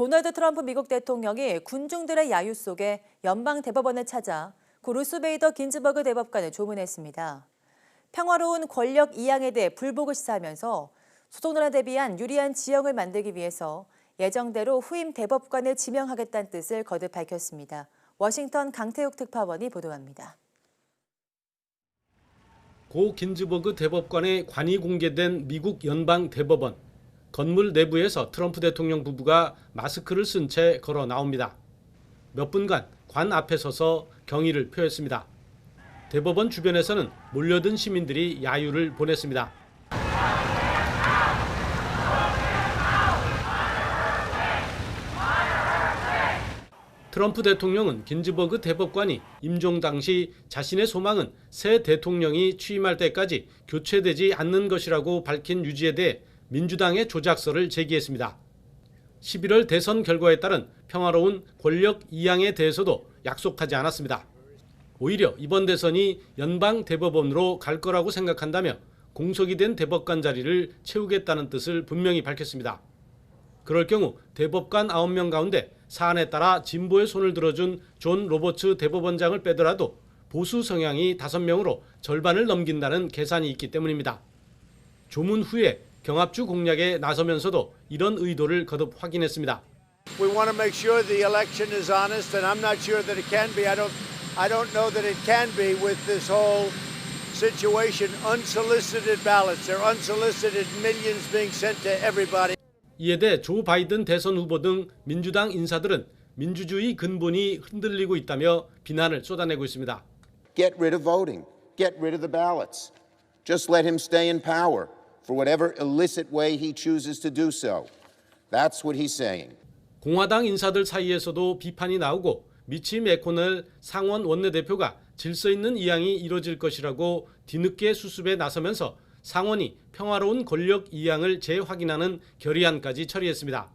도널드 트럼프 미국 대통령이 군중들의 야유 속에 연방 대법원을 찾아 고 루스베이더 긴즈버그 대법관을 조문했습니다. 평화로운 권력 이양에 대해 불복을 시사하면서 소송론에 대비한 유리한 지형을 만들기 위해서 예정대로 후임 대법관을 지명하겠다는 뜻을 거듭 밝혔습니다. 워싱턴 강태욱 특파원이 보도합니다. 고 긴즈버그 대법관의 관이 공개된 미국 연방 대법원 건물 내부에서 트럼프 대통령 부부가 마스크를 쓴 채 걸어 나옵니다. 몇 분간 관 앞에 서서 경의를 표했습니다. 대법원 주변에서는 몰려든 시민들이 야유를 보냈습니다. 트럼프 대통령은 긴즈버그 대법관이 임종 당시 자신의 소망은 새 대통령이 취임할 때까지 교체되지 않는 것이라고 밝힌 유지에 대해 민주당의 조작설을 제기했습니다. 11월 대선 결과에 따른 평화로운 권력 이양에 대해서도 약속하지 않았습니다. 오히려 이번 대선이 연방 대법원으로 갈 거라고 생각한다며 공석이 된 대법관 자리를 채우겠다는 뜻을 분명히 밝혔습니다. 그럴 경우 대법관 9명 가운데 사안에 따라 진보의 손을 들어준 존 로버츠 대법원장을 빼더라도 보수 성향이 5명으로 절반을 넘긴다는 계산이 있기 때문입니다. 조문 후에 경합주 공략에 나서면서도 이런 의도를 거듭 확인했습니다. We want to make sure the election is honest, and I'm not sure that it can be. I don't, I don't know that it can be with this whole situation. Unsolicited ballots, they're unsolicited millions being sent to everybody. 이에 대해 조 바이든 대선 후보 등 민주당 인사들은 민주주의 근본이 흔들리고 있다며 비난을 쏟아내고 있습니다. Get rid of voting. Get rid of the ballots. Just let him stay in power for whatever illicit way he chooses to do so. That's what he's saying. 공화당 인사들 사이에서도 비판이 나오고 미치 메코넬 상원 원내대표가 질서 있는 이양이 이뤄질 것이라고 뒤늦게 수습에 나서면서 상원이 평화로운 권력 이양을 재확인하는 결의안까지 처리했습니다.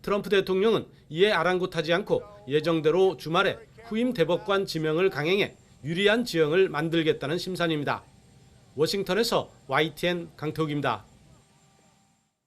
트럼프 대통령은 이에 아랑곳하지 않고 예정대로 주말에 후임 대법관 지명을 강행해 유리한 지형을 만들겠다는 심산입니다. 워싱턴에서 YTN 강태욱입니다.